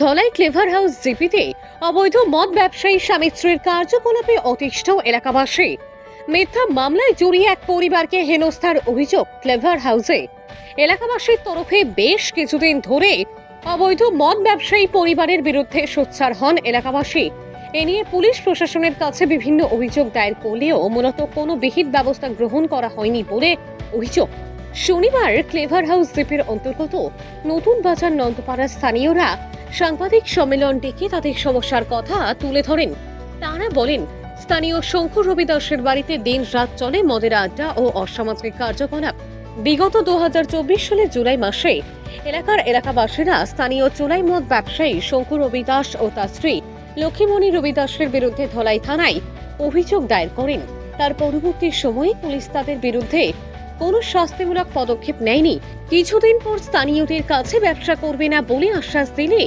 Dhalai clever house জিপিতে অবৈধ মদ ব্যবসায়ী স্বামী স্ত্রীর কার্যকলাপে অতিষ্ঠ এলাকাবাসী। মিথ্যা মামলায় জড়িয়ে এক পরিবারকে হেনস্থার অভিযোগ ক্লেভার হাউসে। এলাকাবাসীর তরফে বেশ কিছুদিন ধরে অবৈধ মদ ব্যবসায়ী পরিবারের বিরুদ্ধে সোচ্চার হন এলাকাবাসী। এ নিয়ে পুলিশ প্রশাসনের কাছে বিভিন্ন অভিযোগ দায়ের করলেও মূলত কোনো বিহিত ব্যবস্থা গ্রহণ করা হয়নি বলে অভিযোগ। শনিবার ক্লেভার হাউস দ্বীপের অন্তর্গত নতুন বাজার নন্দপাড়ার স্থানীয়রা সাংবাদিক সম্মেলন ডেকে তাদের সমস্যার কথা তুলে ধরেন। তারা বলেন, স্থানীয় শঙ্কু রবি দাসের বাড়িতে দিন রাত চলে মদের আড্ডা ও অসামাজিক কার্যকলাপ। বিগত দু সালের জুলাই মাসে এলাকার এলাকাবাসীরা স্থানীয় চোলাই মদ ব্যবসায়ী শঙ্কু রবি দাস ও তার স্ত্রী লক্ষ্মীমণি রবি দাসের বিরুদ্ধে ধলাই থানায় অভিযোগ দায়ের করেন। তার পরবর্তী সময়ে পুলিশ তাদের বিরুদ্ধে কোনো শাস্তিমূলক পদক্ষেপ নেয়নি। কিছুদিন পর স্থানীয়দের কাছে ব্যবসা করবে না বলে আশ্বাস দিলে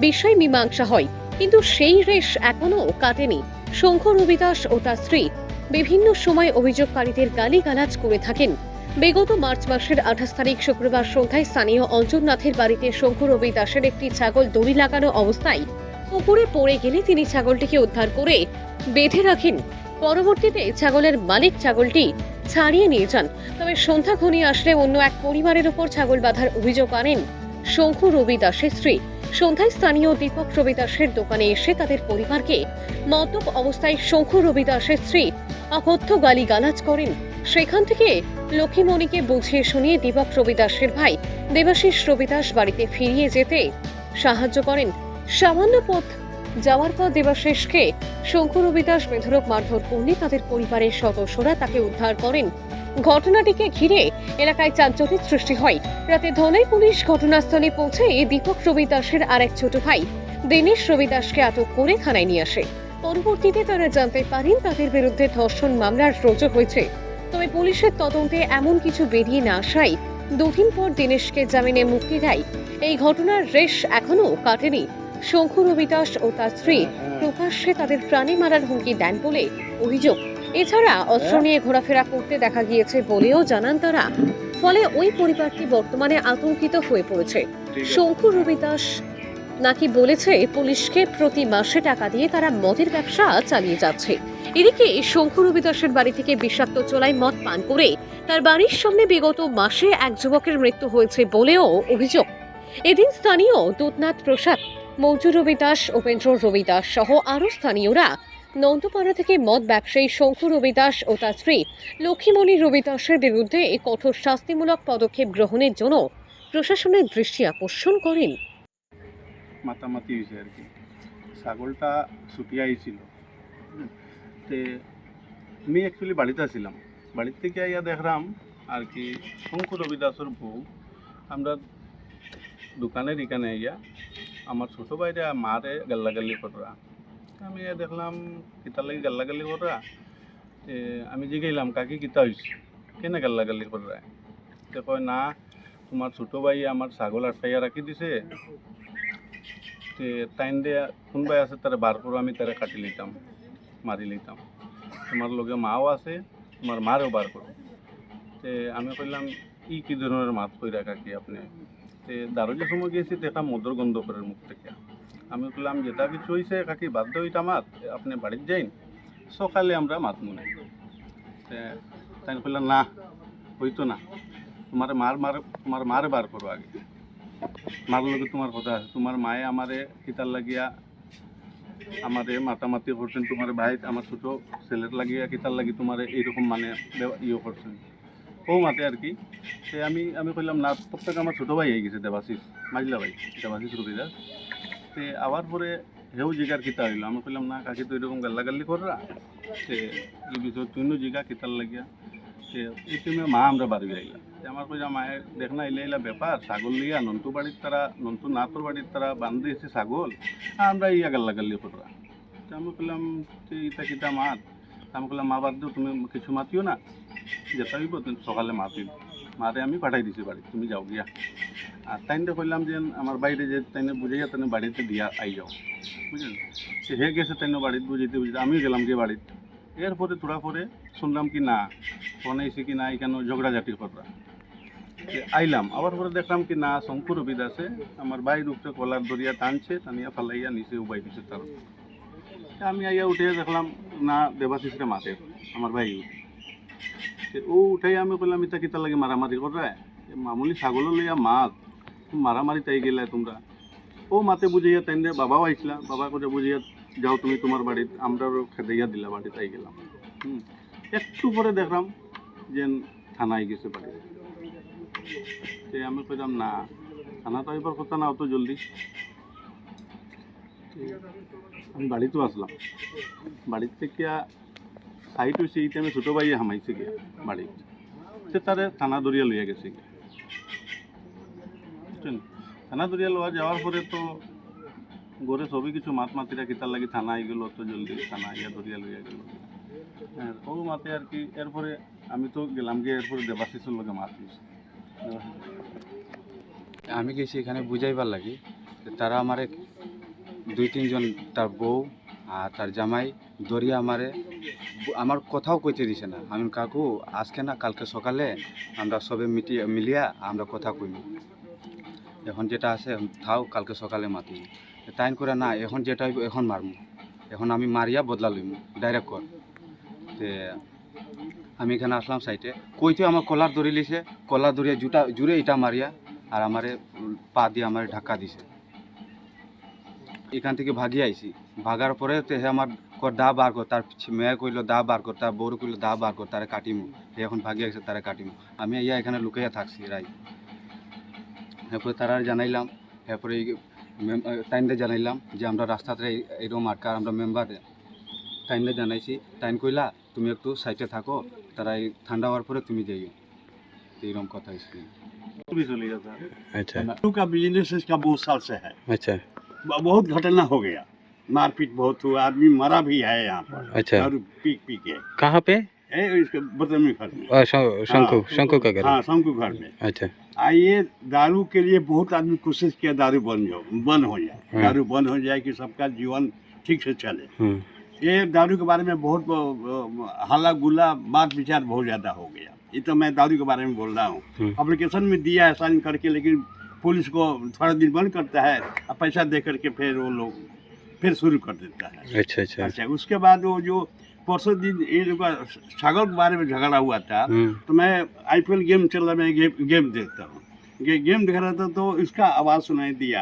বিষয় মীমাংসা হয়। কিন্তু সেই রেশ এখনও কাটেনি। শঙ্খ রবিদাস ও তার স্ত্রী বিভিন্ন সময় অভিযোগকারীদের গালিগালাজ করে থাকেন। বিগত মার্চ মাসের আঠাশ তারিখ শুক্রবার সন্ধ্যায় স্থানীয় অঞ্জননাথের বাড়িতে শঙ্খ রবি দাসের একটি ছাগল দড়ি লাগানো অবস্থায় পুকুরে পড়ে গেলে তিনি ছাগলটিকে উদ্ধার করে বেঁধে রাখেন। পরবর্তীতে ছাগলের মালিক ছাগলটি ছাড়িয়ে নিয়ে যান। তবে সন্ধ্যা ঘনিয়ে আসলে অন্য এক পরিবারের ওপর ছাগল বাঁধার অভিযোগ আনেন। শঙ্কু রবি দাসের স্ত্রী। সন্ধ্যায় স্থানীয় দীপক রবি দাসের দোকানে এসে তাদের পরিবারকে মদ্যপ অবস্থায় শঙ্কু রবি দাসের স্ত্রী অকথ্য গালিগালাজ করেন। সেখান থেকে লক্ষ্মীমণিকে বুঝিয়ে শুনিয়ে দীপক রবি দাসের ভাই দেবাশিস রবি দাস বাড়িতে ফিরিয়ে যেতে সাহায্য করেন। সামান্য পথ যাওয়ার পর দেবাশিসকে শঙ্কু রবি দাস বেধরক মারধর করলে তাদের পরিবারের সদস্যরা তাকে উদ্ধার করেন। ঘটনাটিকে ঘিরে এলাকায় চাঞ্চল্যের সৃষ্টি হয়। রাতে ধলাই পুলিশ ঘটনাস্থলে পৌঁছে দীপক রবি দাসের আর এক ছোট ভাই, দীনেশ রবি দাসকে আটক করে থানায় নিয়ে আসে। পরবর্তীতে তারা জানতে পারেন তাদের বিরুদ্ধে ধর্ষণ মামলার রোজক হয়েছে। তবে পুলিশের তদন্তে এমন কিছু বেরিয়ে না আসায় দুদিন পর দীনেশকে জামিনে মুক্তি দেয়। এই ঘটনার রেশ এখনও কাটেনি। শঙ্কু রবি দাস ও তার স্ত্রী প্রকাশ্যে তাদের প্রাণে মারার হুমকি দেন বলে অভিযোগ। এছাড়া অস্ত্র নিয়ে ঘোরাফেরা করতে দেখা গিয়েছে বলেও জানান তারা। ফলে ওই পরিবারটি বর্তমানে আতঙ্কিত হয়ে পড়েছে। শঙ্কু রবি দাস নাকি বলেছে পুলিশকে প্রতি মাসে টাকা দিয়ে তারা মদের ব্যবসা চালিয়ে যাচ্ছে। এদিকে শঙ্কু রবি দাসের বাড়ি থেকে বিষাক্ত চোলাই মদ পান করে তার বাড়ির সামনে বিগত মাসে এক যুবকের মৃত্যু হয়েছে বলেও অভিযোগ। এদিন স্থানীয় দুধনাথ প্রসাদ মঞ্জু রবি দাস উপেন্দ্র রবি দাস সহ আরও স্থানীয়রা নন্দপাড়া থেকে মদ ব্যবসায়ী শঙ্কু রবি দাস ও তার স্ত্রী লক্ষ্মীমণি রবি দাসের বিরুদ্ধে কঠোর শাস্তিমূলক পদক্ষেপ গ্রহণের জন্য প্রশাসনের দৃষ্টি আকর্ষণ করেন। মাতামাতি হয়েছে আর কি। ছাগলটা ছুটিয়ে আইছিল হুম। তে আমি অ্যাকচুয়ালি বাড়িতে আসছিলাম বাড়ির থেকে আইয়া দেখলাম আর কি শঙ্কু রবিদাসর বউ। আমরা দোকানের এখানে আইয়া আমার ছোটো ভাইরা মারে গাল্লাগাল্লি করা আমি দেখলাম কিতার লাগি গাল্লাগাল্লি করা আমি জিগাইলাম, কাকি কিতা হয়েছে কেনে গাল্লাগাল্লি করা তে কয়, না, তোমার ছোটো ভাই আমার ছাগল আটকাইয়া রাখি দিছে। টাইম দিয়ে কোনবাই আছে তারা বার করে, আমি তারা কাটি লিতাম মারি লিতাম তোমার লগে মাও আছে, তোমার মারেও বার করো। তে, আমি কইলাম, ই কি ধরনের মাছ কই রাখা কি আপনি? তে দারোজের সময় গিয়েছি দেখা মদর গন্ধ করে মুখ থেকে। আমি বললাম, যেটা কিছু হয়েছে কাকি বাধ্য হইতা মাত আপনি বাড়ির যাইন। সকালে আমরা মাত মনে তাই কইলাম না, হইতো না। তোমার মার মার, তোমার মারে বার করো আগে। মার লগে তোমার কথা আছে। তোমার মায়ে আমারে কিতার লাগিয়া, আমারে মাতামাতি করছেন। তোমার ভাই, আমার ছোট ছেলের লাগিয়া কিতার লাগি তোমার এইরকম মানে ইয়ে করছেন। ও মাতে আর কি। সে আমি আমি কইলাম, না, প্রত্যেক আমার ছোট ভাই হয়ে গেছে দেবাশিস মাজলা ভাই, দেবাশিস রবিদাস। তে আবার পরে হেউ জিগার কিতা হইল? আমি কইলাম, না কাকি তো এরকম গাল্লাগাল্লি কররা? তে এই বিষয় তুইনো জিগা কিতার লাগিয়া। সে এই তুমি মা আমরা বাড়ি আইলা। তে আমার কইলা মায়ের দেখ না এলে এলা ব্যাপার, ছাগল লিয়া নন্তু বাড়ির তারা, নন্তু নাতর বাড়ির তারা বান্ধে এসে ছাগল, আমরা ইয়া গাল্লা গাল্লি কররা। তে আমি কইলাম তুই ইতা কিতা মাত? আমি কইলাম, মা বাদ দিও, তুমি কিছু মাতিও না। যেটা হইব সকালে মাতিব মারে আমি পাঠাই দিছি বাড়ি, তুমি যাও গিয়া। আর তাইনটা কইলাম যে আমার বাইরে যে তাইনে বুঝাইয়া তাইনে বাড়িতে দিয়া আই যাও। বুঝলেন? সে হে গেছে তাইনে বাড়িতে বুঝাইতে বুঝাইতে আমিও গেলাম গিয়ে বাড়িতে। এরপরে তোরা পরে শুনলাম কি না, ফোন কি না এখানে ঝগড়াঝাটি করা তে আইলাম, আবার পরে দেখলাম কি না শঙ্কুর উবিদ আছে, আমার বাইর উপরে কলার দরিয়া টানছে, টানিয়া ফালাইয়া নিচে উবাই দিছে তার। আমি আইয়া উঠে দেখলাম, না, দেবাশিসরে মাতে আমার ভাই ও উঠাই আমি বললাম এটা কিতা লাগে মারামারি করে মামুলি ছাগল লইয়া মাছ। মারামারি তাই গেলে তোমরা। ও মাতে বুঝাইয়া তাই বাবাও আইসলা, বাবা করে বুঝাইয়া যাও তুমি তোমার বাড়িতে, আমরাও খেদাইয়া দিলা বাড়ি তাই গেলাম। হুম। একটু পরে দেখলাম যে থানায় গেছে বাড়ি। তে আমি কইলাম, না, থানা তো এবার কথা না, অত জলদি। আমি বাড়িতেও আসলাম। বাড়ির থেকে সাইট হয়েছে এই টাইমে ছোটো ভাইয়ে হামাইছে গিয়া বাড়ি। সে তারে থানা দরিয়া লইয়া গেছে গিয়া। বুঝছেন? থানা দরিয়া লওয়া যাওয়ার পরে তো গড়ে সবই কিছু মাত মাতিরা কিতার লাগি থানা আই গেল, অত জলদি থানা ইয়া দরিয়া লইয়া গেল। হ্যাঁ ও মাতে আর কি, এরপরে আমি তো গেলাম গিয়ে এরপরে দেবাশিসের লগে মাত আমি গেছি এখানে বুঝাইবার লাগি তারা আমারে দুই তিনজন, তার বউ আর তার জামাই দরিয়া আমারে আমার কথাও কইতে দিছে না। আমি কাকু, আজকে না কালকে সকালে আমরা সবে মিটিয়ে মিলিয়া আমরা কথা কইব এখন যেটা আছে থাও, কালকে সকালে মাতি। তাইন করে না, এখন যেটা এখন মারমু। এখন আমি মারিয়া বদলা লইমু ডাইরেক্ট কর। তে আমি এখানে আসলাম সাইটে কইতে আমার কলার দড়ি লিছে, কলার দড়িয়া জুটা, জুড়ে ইটা মারিয়া, আর আমারে পা দিয়ে আমার ঢাকা দিছে। এখান থেকে ভাগি আইছি। ভাগার পরে তো হে আমার কর, দা বার কর। তার মেয়ে কইলো, দা বার কর। তার বউর কইলো, দা বার কর, তারে কাটিমু। হে এখন ভাগি আইছে, তারে কাটিমু। আমি ইয়া এখানে লুকাইয়া থাকছি রাই এরপরে তারা জানাইলাম এরপরে টাইমটা জানাইলাম যে আমরা রাস্তাতে এই- এইরকম আটকার আমরা মেম্বার টাইমটা জানাইছি টাইম কইলা তুমি একটু সাইডে থাকো তারা এই ঠান্ডা হওয়ার পরে তুমি যাইও এইরকম কথা হয়েছিল भी चले जाता है अच्छा दारू का बिजनेस इसका बहुत साल से है अच्छा ब- बहुत घटना हो गया मारपीट बहुत हुआ आदमी मरा भी है यहाँ पर अच्छा दारू पी पी के कहाँ पे है इसके बदमी घर में। शंकु हाँ, शंकु का घर हाँ? शंकु घर में। अच्छा। आइए दारू के लिए बहुत आदमी कोशिश किया दारू बंद हो बंद हो जाए। हाँ। दारू बंद हो जाए कि सबका जीवन ठीक से चले। ये दारू के बारे में बहुत हल्ला गुल्ला बात विचार बहुत ज़्यादा हो गया। ये तो मैं दारू के बारे में बोल रहा हूँ। अप्लीकेशन में दिया है साइन करके लेकिन पुलिस को थोड़ा दिन बंद करता है और पैसा दे करके फिर वो लोग फिर शुरू कर देता है। अच्छा अच्छा। अच्छा उसके बाद वो जो परसों दिन ये लोग का छागल के बारे में झगड़ा हुआ था हम्म, तो मैं आईपीएल गेम चल रहा मैं गेम गेम देखता हूँ। गे, गेम देख रहा था तो इसका आवाज़ सुनाई दिया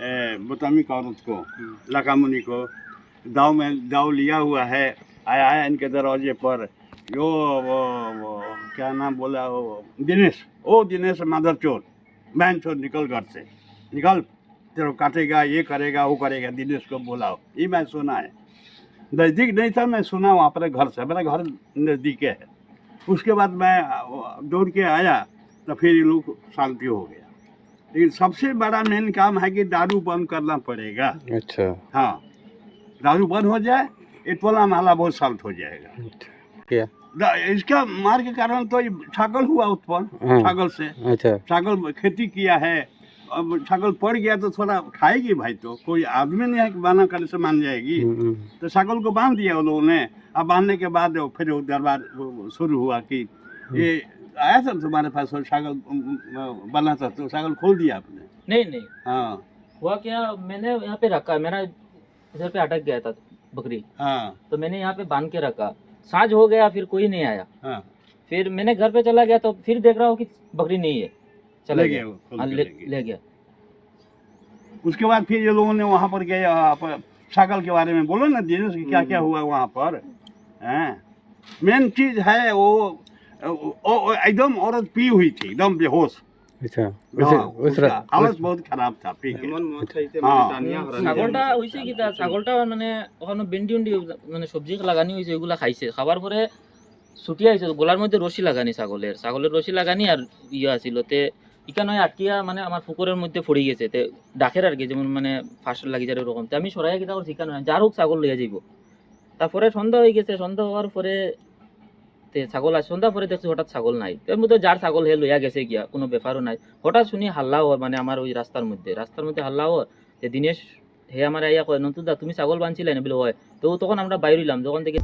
ए, बदामी औरत को लकामुनी को दाव में दाव लिया हुआ है आया है इनके दरवाजे पर यो वो, वो क्या नाम बोला वो दिनेश ओ दिनेश माधर चोर बहन चोर निकल घर से निकल तेरे काटेगा ये करेगा वो करेगा दिनेश को बोलाओ ये मैं सुना है। नज़दीक नहीं था मैं सुना वहाँ पर घर से। मेरा घर नज़दीक है। उसके बाद मैं दौड़ के आया तो फिर ये लोग शांति हो गया। लेकिन सबसे बड़ा मेन काम है कि दारू बंद करना पड़ेगा। अच्छा। हाँ। दारू बंद हो जाए ये टोला महला बहुत शांत हो जाएगा। अच्छा। क्या? इसका मार के कारण तो ये छागल हुआ उत्पन्न हाँ। छागल से। अच्छा। छागल खेती किया है अब छागल पड़ गया तो थोड़ा खाएगी भाई तो। कोई आदमी नहीं है कि बाना करने से मान जाएगी। हम्म, हम्म, तो छागल को बाँध दिया उन लोगों ने। अब बांधने के बाद फिर वो दरबार शुरू हुआ कि ये आया था तुम्हारे पास वो छागल बना था तो छागल खोल दिया आपने? नहीं नहीं। हाँ। हुआ क्या मैंने यहाँ पे रखा मेरा इधर पे अटक गया था बकरी। हाँ। तो मैंने यहाँ पे बाँध के रखा। साँझ हो गया फिर कोई नहीं आया। हाँ। फिर मैंने घर पे चला गया तो फिर देख रहा हूँ कि बकरी नहीं है। चला ले गया गया वो, खोल हाँ, के ले, ले गया। ले गया उसके बाद फिर ये लोगों ने वहाँ पर गए वहाँ पर छागल के बारे में बोलो ना दिनेश कि क्या क्या हुआ वहाँ पर हैं मेन चीज है वो वो- वो एकदम औरत पी हुई थी एकदम बेहोश अच्छा हाँ, उस उस उसका रा- हालत उस- बहुत खराब था पी के এমন মদ খাইতে হ্যাঁ। মানে টানিয়া হারানি ছাগলটা হয়েছে কি তা ছাগলটা মানে ওখানে ভেন্ডি উন্ডি মানে সবজি লাগানি হয়েছে ওইগুলা খাইছে খাবার পরে ছুটি আইছে গলার মধ্যে রশি লাগানি ছাগলের ছাগলের রশি লাগানি আর ইয়ে আছিল তে ইকা নয় আটকিয়া মানে আমার পুকুরের মধ্যে পড়ে গেছে তে ডাকের আর কি, যেমন মানে ফাঁস লাগি যায় ওরকম। তে আমি সরাই কিতা করছি কেন যার হোক ছাগল লইয়া যাইব। তারপরে সন্ধ্যা হয়ে গেছে, সন্ধ্যা হওয়ার পরে তে ছাগল আছে সন্ধ্যা পরে দেখছি হঠাৎ ছাগল নাই। তো মধ্যে যার ছাগল হে লইয়া গেছে গিয়া, কোনো ব্যাপারও নাই। হঠাৎ শুনি হাল্লা হওয়ার মানে আমার ওই রাস্তার মধ্যে। রাস্তার মধ্যে হাল্লা হওয়ার যে দিনেশ হে আমার আইয়া কয়, নতুন দা, তুমি ছাগল বানছিলে? না বলে, হয়। তো তখন আমরা বাইরে যখন থেকে